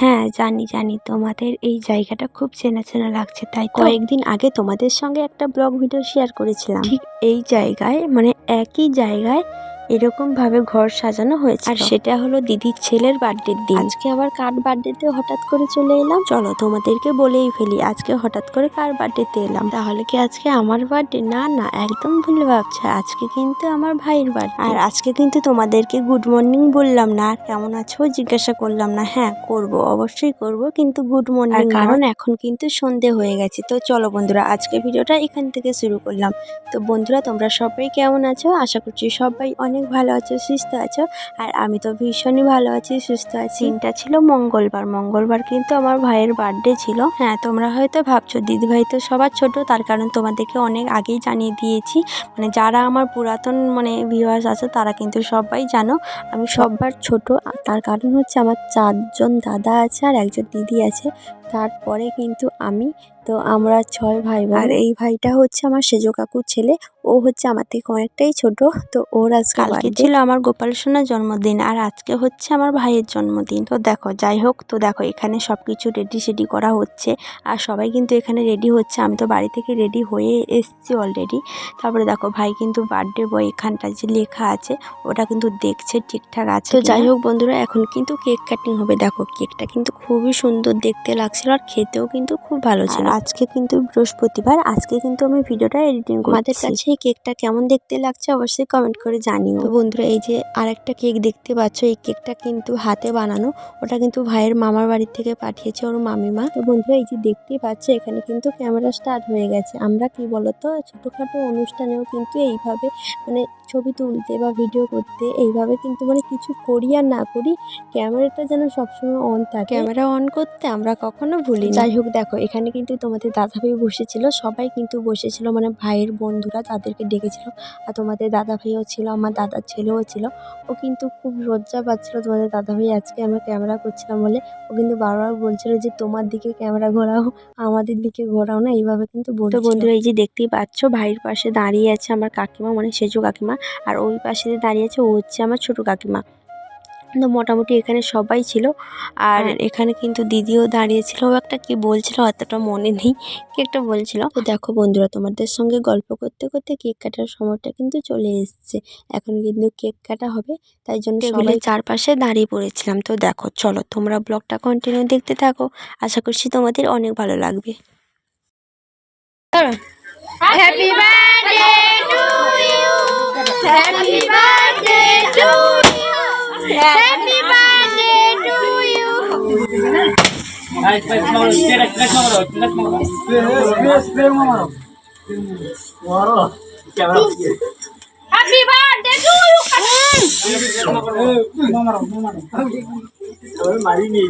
হ্যাঁ জানি জানি। তোমাদের এই জায়গাটা খুব চেনা চেনা লাগছে তাই কয়েকদিন আগে তোমাদের সঙ্গে একটা ব্লগ ভিডিও শেয়ার করেছিলাম। ঠিক এই জায়গায় মানে একই জায়গায় এরকম ভাবে ঘর সাজানো হয়েছে আর সেটা হলো দিদির ছেলের বার্থডের দিন। আজকে আবার কার বার্থডেতে হঠাৎ করে চলে এলাম? চলো তোমাদেরকে বলেই ফেলি আজকে হঠাৎ করে কার বার্থডেতে এলাম? তাহলে কি আজকে আমার বার্থডে না না একদম ভুলে ভাবছে। আজকে কিন্তু আমার ভাইয়ের বার্থডে আর আজকে কিন্তু তোমাদেরকে গুড মর্নিং বললাম না। আর কেমন আছো? জিজ্ঞাসা করলাম না। হ্যাঁ করব অবশ্যই করব কিন্তু গুড মর্নিং কারণ এখন কিন্তু সন্ধে হয়ে গেছে। তো চলো বন্ধুরা আজকে ভিডিওটা এখান থেকে শুরু করলাম। তো বন্ধুরা তোমরা সবাই কেমন আছো? আশা করছি সবাই অনেক ভালো আছো, সুস্থ আছো? আর আমি তো ভীষণই ভালো আছি, সুস্থ আছি। দিনটা ছিল মঙ্গলবার। মঙ্গলবার কিন্তু আমার ভাইয়ের বার্থডে ছিল। হ্যাঁ তোমরা হয়তো ভাবছ দিদিভাই তো সবার ছোট, তার কারণ তোমাদেরকে অনেক আগেই জানিয়ে দিয়েছি। মানে যারা আমার পুরাতন মানে ভিউয়ার্স আছে, তারা কিন্তু সবাই জানো, আমি সববার ছোট। তার কারণ হচ্ছে আমার চারজন দাদা আছে আর একজন দিদি আছে। তারপরে কিন্তু আমি তো আমরা ছয় ভাই। আর এই ভাইটা হচ্ছে আমার সেজো কাকুর ছেলে। ও হচ্ছে আমার থেকে অনেকটাই ছোট তো ওর আজকে কালকে ছিল আমার গোপাল সোনার জন্মদিন আর আজকে হচ্ছে আমার ভাইয়ের জন্মদিন। তো দেখো যাই হোক তো দেখো এখানে সব কিছু রেডি সেডি করা হচ্ছে। আর সবাই কিন্তু এখানে রেডি হচ্ছে। আমি তো বাড়ি থেকে রেডি হয়ে এসছি অলরেডি তারপরে দেখো ভাই কিন্তু বার্থডে বয় এখানটা যে লেখা আছে ওটা কিন্তু দেখছে ঠিকঠাক আছে তো যাই হোক বন্ধুরা এখন কিন্তু কেক কাটিং হবে। দেখো কেকটা কিন্তু খুবই সুন্দর দেখতে লাগছিল আর খেতেও কিন্তু খুব ভালো ছিল। আজকে কিন্তু বৃহস্পতিবার আজকে কিন্তু আমি ভিডিওটা এডিটিং আমাদের কাছে এই কেকটা কেমন দেখতে লাগছে অবশ্যই কমেন্ট করে জানিও। তো বন্ধুরা এই যে আরেকটা কেক দেখতে পাচ্ছ এই কেকটা কিন্তু হাতে বানানো। ওটা কিন্তু ভাইয়ের মামার বাড়ি থেকে পাঠিয়েছে ওর মামিমা। তো বন্ধুরা এই যে দেখতেই পাচ্ছ এখানে কিন্তু ক্যামেরা স্টার্ট হয়ে গেছে। আমরা কি বলতো ছোটখাটো অনুষ্ঠানেও কিন্তু এইভাবে মানে ছবি তুলতে বা ভিডিও করতে এইভাবে কিন্তু মানে কিছু করি আর না করি ক্যামেরাটা যেন সবসময় অন থাকে। ক্যামেরা অন করতে আমরা কখনো ভুলি না। যাই হোক দেখো এখানে কিন্তু তোমাদের দাদা ভাই বসেছিল। সবাই কিন্তু বসেছিল মানে ভাইয়ের বন্ধুরা তাদেরকে ডেকেছিল। আর তোমাদের দাদা ভাইও ছিল আমার দাদার ছেলেও ছিল। ও কিন্তু খুব লজ্জা পাচ্ছিল তোমাদের দাদা ভাই আজকে আমরা ক্যামেরা করছিলাম বলে। ও কিন্তু বারবার বলছিল যে তোমার দিকে ক্যামেরা ঘোরাও আমাদের দিকে ঘোরাও না। এইভাবে কিন্তু বলতো বন্ধুরা এই যে দেখতেই পাচ্ছ ভাইয়ের পাশে দাঁড়িয়ে আছে আমার কাকিমা মানে সেজু কাকিমা। আর ওই পাশে যে দাঁড়িয়ে আছে ও হচ্ছে আমার ছোট কাকিমা। তো মোটামুটি এখানে সবাই ছিল। আর এখানে কিন্তু দিদিও দাঁড়িয়েছিল। ও একটা কি বলছিল অতটা মনে নেই কি একটা বলছিল। তো দেখো বন্ধুরা তোমাদের সঙ্গে গল্প করতে করতে কেক কাটার সময়টা কিন্তু চলে এসেছে। এখন কিন্তু কেক কাটা হবে তাই জন্য সবাই চারপাশে দাঁড়িয়ে পড়েছিলাম। তো দেখো চলো তোমরা ব্লগটা কন্টিনিউ দেখতে থাকো। আশা করছি তোমাদের অনেক ভালো লাগবে। Happy birthday to you. Happy birthday to you. Happy birthday to you. Happy birthday to you. মারি নিয়ে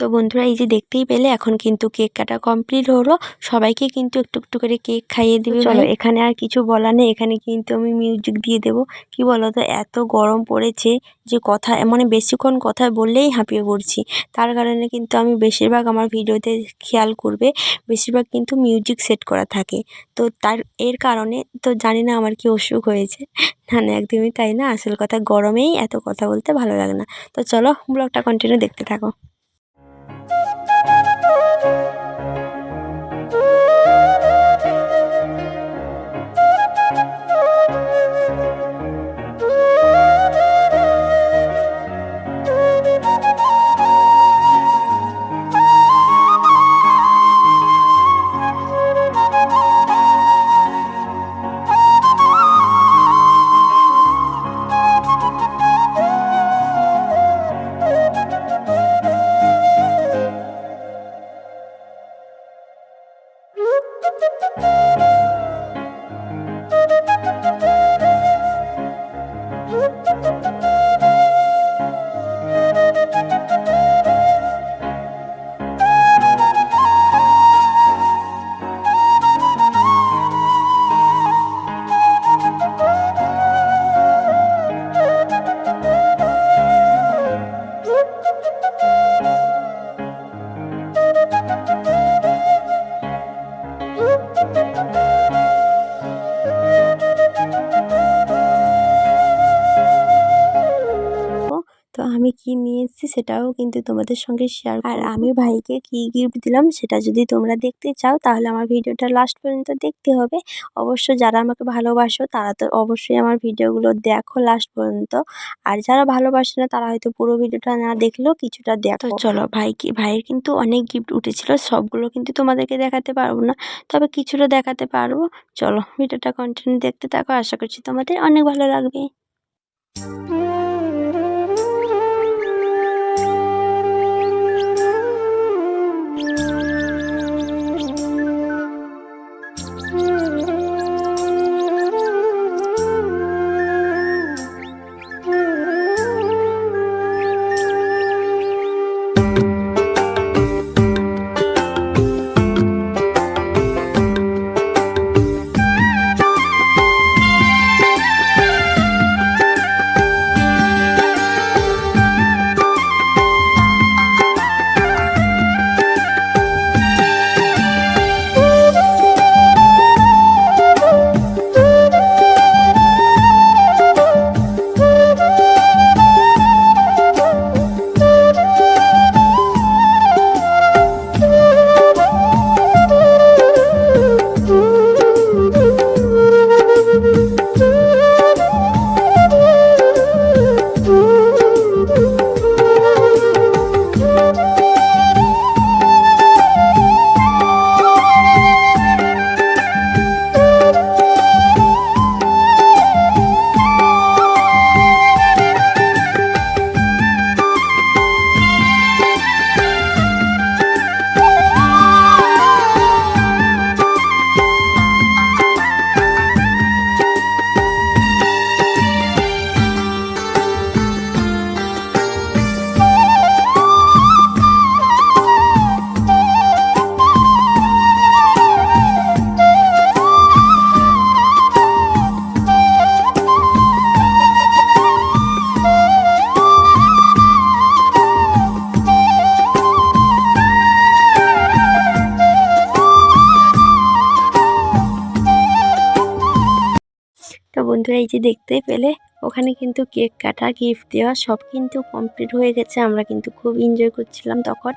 তো বন্ধুরা এই যে দেখতেই পেলে এখন কিন্তু কেক কাটা কমপ্লিট হলো। সবাইকে কিন্তু একটু একটু করে কেক খাইয়ে দিবে চলো এখানে আর কিছু বলা নেই এখানে কিন্তু আমি মিউজিক দিয়ে দেবো। কি বলো তো এত গরম পড়েছে যে কথা মানে বেশিক্ষণ কথা বললেই হাঁপিয়ে পড়ছি। তার কারণে কিন্তু আমি বেশিরভাগ আমার ভিডিওতে খেয়াল করবে বেশিরভাগ কিন্তু মিউজিক সেট করা থাকে। তো তার এর কারণে তো জানি না আমার কি অসুখ হয়েছে। না না একদমই তাই না। আসল কথা গরমেই এত কথা বলতে ভালো লাগে না। তো চলো ব্লগটা কন্টিনিউ দেখতে থাকো। সেটাও কিন্তু তোমাদের সঙ্গে শেয়ার আর আমি ভাইকে কি গিফট দিলাম সেটা যদি তোমরা দেখতে চাও, তাহলে আমার ভিডিওটা লাস্ট পর্যন্ত দেখতে হবে। অবশ্য যারা আমাকে ভালোবাসো, তারা তো অবশ্যই আমার ভিডিওগুলো দেখো লাস্ট পর্যন্ত। আর যারা ভালোবাসে না, তারা হয়তো পুরো ভিডিওটা না দেখলেও কিছুটা দেখো। চলো, ভাইকে, ভাইয়ের কিন্তু অনেক গিফট উঠেছিল, সবগুলো কিন্তু তোমাদেরকে দেখাতে পারব না। তবে কিছুটা দেখাতে পারব। চলো ভিডিওটা কন্টিনিউ দেখতে থাকো। আশা করছি তোমাদের অনেক ভালো লাগবে। বন্ধুরা, এই যে দেখতে পেলে, ওখানে কিন্তু কেক কাটা গিফট দেওয়া, সব কিন্তু কমপ্লিট হয়ে গেছে। আমরা কিন্তু খুব এনজয় করছিলাম তখন।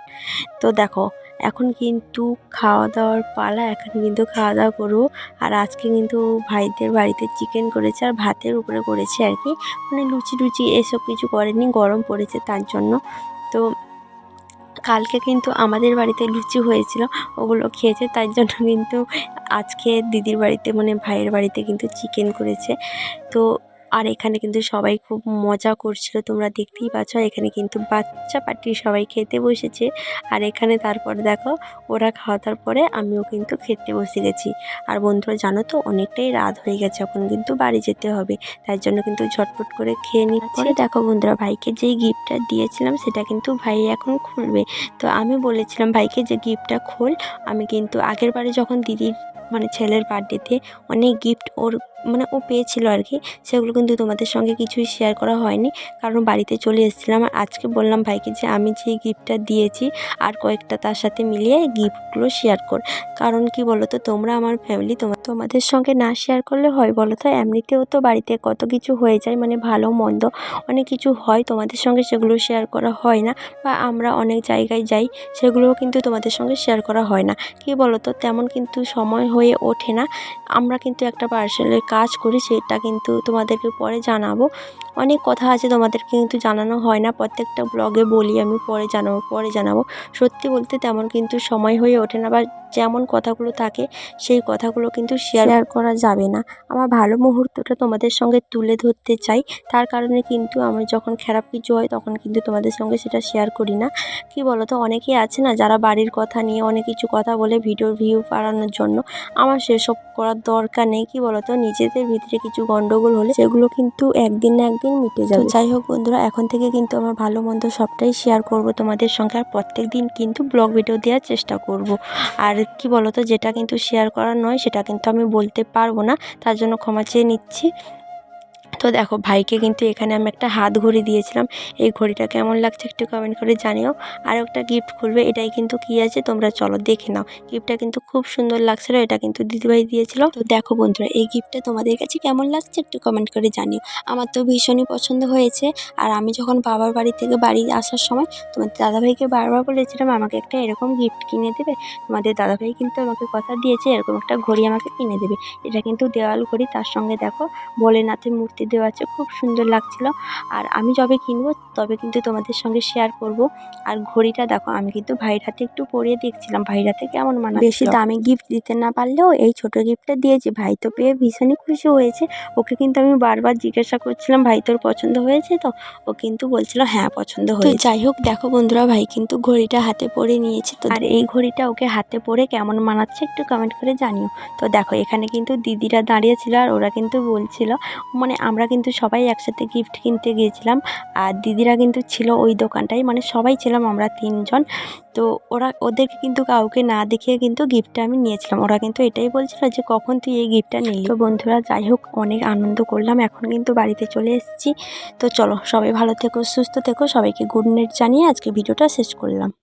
তো দেখো, এখন কিন্তু খাওয়া দাওয়ার পালা, এখন কিন্তু খাওয়া দাওয়া করব। আর আজকে কিন্তু ভাইদের বাড়িতে চিকেন করেছে আর ভাতের উপরে করেছে আর কি। মানে লুচি টুচি এসব কিছু করেনি, গরম পড়েছে তার জন্য। তো কালকে কিন্তু আমাদের বাড়িতে লুচি হয়েছিল, ওগুলো খেয়েছে, তাই জন্য কিন্তু আজকে দিদির বাড়িতে মানে ভাইয়ের বাড়িতে কিন্তু চিকেন করেছে। তো আর এখানে কিন্তু সবাই খুব মজা করছিল। তোমরা দেখতেই পাচ্ছ, এখানে কিন্তু বাচ্চা পার্টি সবাই খেতে বসেছে। আর এখানে তারপরে দেখো, ওরা খাওয়া দাওয়ার পরে আমিও কিন্তু খেতে বসে গেছি। আর বন্ধুরা, জানো তো, অনেকটাই রাত হয়ে গেছে, এখন কিন্তু বাড়ি যেতে হবে। তাই জন্য কিন্তু ঝটপট করে খেয়ে নিচ্ছি দেখো বন্ধুরা, ভাইকে যেই গিফটটা দিয়েছিলাম, সেটা কিন্তু ভাই এখন খুলবে। তো আমি বলেছিলাম, ভাইকে যে গিফটটা খোল। আমি কিন্তু আগের বারে যখন দিদির মানে ছেলের বার্থডেতে অনেক গিফট ওর মানে ও পেয়েছিল আর কি। সেগুলো কিন্তু তোমাদের সঙ্গে কিছুই শেয়ার করা হয়নি। কারণ বাড়িতে চলে এসেছিলাম আর আজকে বললাম ভাইকে যে আমি যে গিফটটা দিয়েছি আর কয়েকটা তার সাথে মিলিয়ে গিফটগুলো শেয়ার কর। কারণ কি বলো তো তোমরা আমার ফ্যামিলি তোমার তোমাদের সঙ্গে না শেয়ার করলে হয় বলো তো এমনিতেও তো বাড়িতে কত কিছু হয়ে যায় মানে ভালো, মন্দ অনেক কিছু হয়, তোমাদের সঙ্গে সেগুলো শেয়ার করা হয় না বা আমরা অনেক জায়গায় যাই, সেগুলোও কিন্তু তোমাদের সঙ্গে শেয়ার করা হয় না। কি বলো তো তেমন কিন্তু সময় হয়ে ওঠে না। আমরা কিন্তু একটা পার্সেলের কাজ করি সেটা কিন্তু তোমাদেরকে পরে জানাব। অনেক কথা আছে তোমাদের কিন্তু জানানো হয় না। প্রত্যেকটা ব্লগে বলি আমি, পরে জানাব পরে জানাব। সত্যি বলতে তেমন কিন্তু সময় হয়ে ওঠে না বা যেমন কথাগুলো থাকে, সেই কথাগুলো কিন্তু শেয়ার করা যাবে না। আমার ভালো মুহূর্তটা তোমাদের সঙ্গে তুলে ধরতে চাই। তার কারণে কিন্তু আমার যখন খারাপ কিছু হয় তখন কিন্তু তোমাদের সঙ্গে সেটা শেয়ার করি না। কি বলো তো অনেকেই আছে না যারা বাড়ির কথা নিয়ে অনেক কিছু কথা বলে ভিডিওর ভিউ বাড়ানোর জন্য। আমার সেসব করার দরকার নেই। কি বলো তো নিজেদের ভিতরে কিছু গন্ডগোল হলে সেগুলো কিন্তু একদিন না একদিন মিটে যাবে। যাই হোক বন্ধুরা এখন থেকে কিন্তু আমার ভালো মন্দ সবটাই শেয়ার করব তোমাদের সঙ্গে আর প্রত্যেক দিন কিন্তু ব্লগ ভিডিও দেওয়ার চেষ্টা করব। আর কি বলতো যেটা কিন্তু শেয়ার করার নয় সেটা কিন্তু আমি বলতে পারব না তার জন্য ক্ষমা চেয়ে নিচ্ছি। তো দেখো, ভাইকে কিন্তু এখানে আমি একটা হাত ঘড়ি দিয়েছিলাম। এই ঘড়িটা কেমন লাগছে একটু কমেন্ট করে জানিও। আর একটা গিফট খুলবে, এটাই কিন্তু কি আছে তোমরা চলো দেখে নাও। গিফটটা কিন্তু খুব সুন্দর লাগছিল, এটা কিন্তু দিদিভাই দিয়েছিল। তো দেখো বন্ধুরা, এই গিফটটা তোমাদের কাছে কেমন লাগছে একটু কমেন্ট করে জানিও। আমার তো ভীষণই পছন্দ হয়েছে। আর আমি যখন বাবার বাড়ি থেকে বাড়ি আসার সময় তোমাদের দাদাভাইকে বারবার বলেছিলাম, আমাকে একটা এরকম গিফট কিনে দেবে। তোমাদের দাদাভাই কিন্তু আমাকে কথা দিয়েছে, এরকম একটা ঘড়ি আমাকে কিনে দেবে। এটা কিন্তু দেওয়াল ঘড়ি, তার সঙ্গে দেখো ভোলেনাথের মূর্তি দেওয়া আছে খুব সুন্দর লাগছিল। আর আমি যবে কিনবো তবে কিন্তু তোমাদের সঙ্গে শেয়ার করব। আর ঘড়িটা দেখো আমি কিন্তু ভাইয়ের হাতে একটু পরিয়ে দেখছিলাম। ভাইয়ের হাতে কেমন মানা বেশি দামে গিফট দিতে না পারলেও এই ছোট গিফটটা দিয়েছি। ভাই তো পেয়ে ভীষণই খুশি হয়েছে। ওকে কিন্তু আমি বারবার জিজ্ঞাসা করছিলাম ভাই তোর পছন্দ হয়েছে তো? ও কিন্তু বলছিল হ্যাঁ পছন্দ হয়েছে। যাই হোক দেখো বন্ধুরা ভাই কিন্তু ঘড়িটা হাতে পরে নিয়েছে। তো আর এই ঘড়িটা ওকে হাতে পরে কেমন মানাচ্ছে একটু কমেন্ট করে জানিও। তো দেখো এখানে কিন্তু দিদিরা দাঁড়িয়েছিল আর ওরা কিন্তু বলছিল মানে আমরা কিন্তু সবাই একসাথে গিফট কিনতে গিয়েছিলাম। আর দিদিরা কিন্তু ছিল ওই দোকানটাই মানে সবাই ছিলাম আমরা তিনজন। তো ওরা ওদেরকে কিন্তু কাউকে না দেখিয়ে কিন্তু গিফটটা আমি নিয়েছিলাম। ওরা কিন্তু এটাই বলছিল যে, কখন তুই এই গিফটটা নিলি? তো বন্ধুরা, যাই হোক, অনেক আনন্দ করলাম। এখন কিন্তু বাড়িতে চলে এসেছি। তো চলো, সবাই ভালো থেকো, সুস্থ থেকো। সবাইকে গুড নাইট জানিয়ে আজকে ভিডিওটা শেষ করলাম।